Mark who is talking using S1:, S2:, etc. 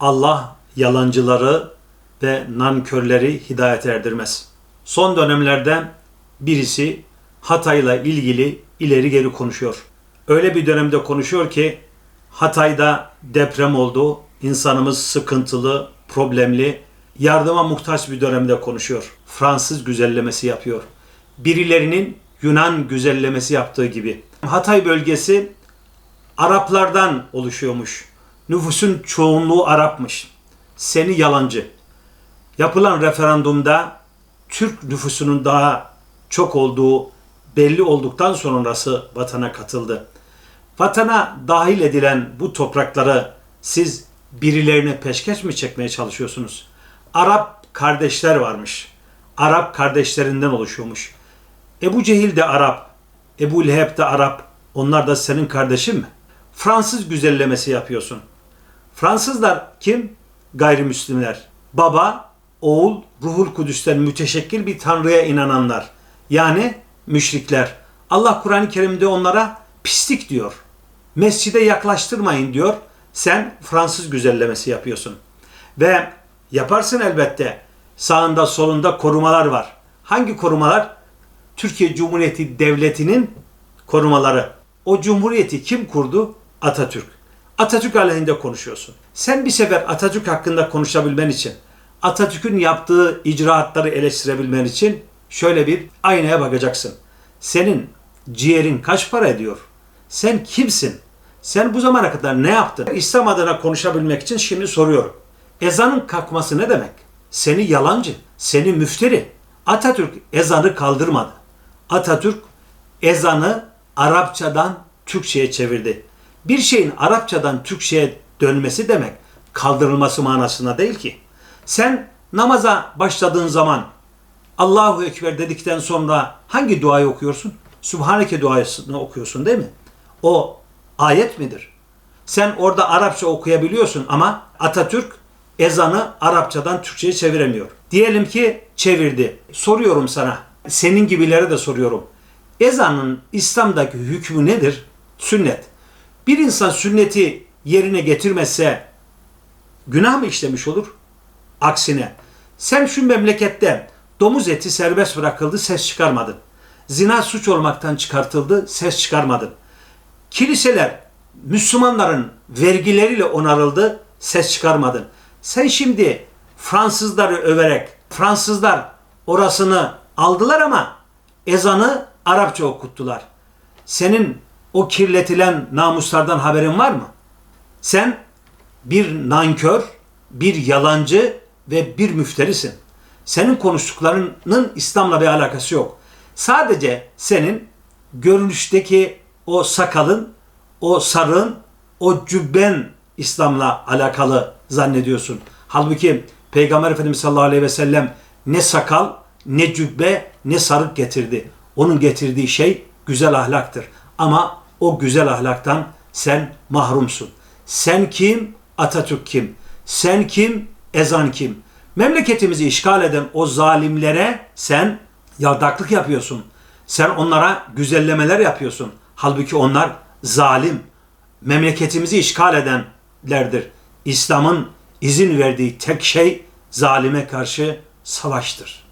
S1: Allah yalancıları ve nankörleri hidayet erdirmez. Son dönemlerde birisi Hatay'la ilgili ileri geri konuşuyor. Öyle bir dönemde konuşuyor ki Hatay'da deprem oldu, insanımız sıkıntılı, problemli, yardıma muhtaç bir dönemde konuşuyor. Fransız güzellemesi yapıyor. Birilerinin Yunan güzellemesi yaptığı gibi. Hatay bölgesi Araplardan oluşuyormuş. Nüfusun çoğunluğu Arapmış. Seni yalancı. Yapılan referandumda Türk nüfusunun daha çok olduğu belli olduktan sonrası vatana katıldı. Vatana dahil edilen bu toprakları siz birilerine peşkeş mi çekmeye çalışıyorsunuz? Arap kardeşler varmış. Arap kardeşlerinden oluşuyormuş. Ebu Cehil de Arap, Ebu Leheb de Arap. Onlar da senin kardeşin mi? Fransız güzellemesi yapıyorsun. Fransızlar kim? Gayrimüslimler. Baba, oğul, ruhul kudüsten müteşekkil bir tanrıya inananlar. Yani müşrikler. Allah Kur'an-ı Kerim'de onlara pislik diyor. Mescide yaklaştırmayın diyor. Sen Fransız güzellemesi yapıyorsun. Ve yaparsın elbette. Sağında solunda korumalar var. Hangi korumalar? Türkiye Cumhuriyeti Devleti'nin korumaları. O cumhuriyeti kim kurdu? Atatürk. Atatürk aleyhinde konuşuyorsun. Sen bir sefer Atatürk hakkında konuşabilmen için, Atatürk'ün yaptığı icraatları eleştirebilmen için şöyle bir aynaya bakacaksın. Senin ciğerin kaç para ediyor? Sen kimsin? Sen bu zamana kadar ne yaptın? İslam adına konuşabilmek için şimdi soruyorum. Ezanın kalkması ne demek? Seni yalancı, seni müfteri. Atatürk ezanı kaldırmadı. Atatürk ezanı Arapçadan Türkçe'ye çevirdi. Bir şeyin Arapçadan Türkçe'ye dönmesi demek kaldırılması manasına değil ki. Sen namaza başladığın zaman Allahu Ekber dedikten sonra hangi duayı okuyorsun? Subhaneke duasını okuyorsun değil mi? O ayet midir? Sen orada Arapça okuyabiliyorsun ama Atatürk ezanı Arapçadan Türkçe'ye çeviremiyor. Diyelim ki çevirdi. Soruyorum sana. Senin gibilere de soruyorum. Ezanın İslam'daki hükmü nedir? Sünnet. Bir insan sünneti yerine getirmezse günah mı işlemiş olur? Aksine sen şu memlekette domuz eti serbest bırakıldı ses çıkarmadın. Zina suç olmaktan çıkartıldı ses çıkarmadın. Kiliseler Müslümanların vergileriyle onarıldı ses çıkarmadın. Sen şimdi Fransızları överek Fransızlar orasını aldılar ama ezanı Arapça okuttular. Senin o kirletilen namuslardan haberin var mı? Sen bir nankör, bir yalancı ve bir müfterisin. Senin konuştuklarının İslam'la bir alakası yok. Sadece senin görünüşteki o sakalın, o sarığın, o cübben İslam'la alakalı zannediyorsun. Halbuki Peygamber Efendimiz sallallahu aleyhi ve sellem ne sakal, ne cübbe, ne sarık getirdi. Onun getirdiği şey güzel ahlaktır. Ama o güzel ahlaktan sen mahrumsun. Sen kim? Atatürk kim? Sen kim? Ezan kim? Memleketimizi işgal eden o zalimlere sen yardaklık yapıyorsun. Sen onlara güzellemeler yapıyorsun. Halbuki onlar zalim. Memleketimizi işgal edenlerdir. İslam'ın izin verdiği tek şey zalime karşı savaştır.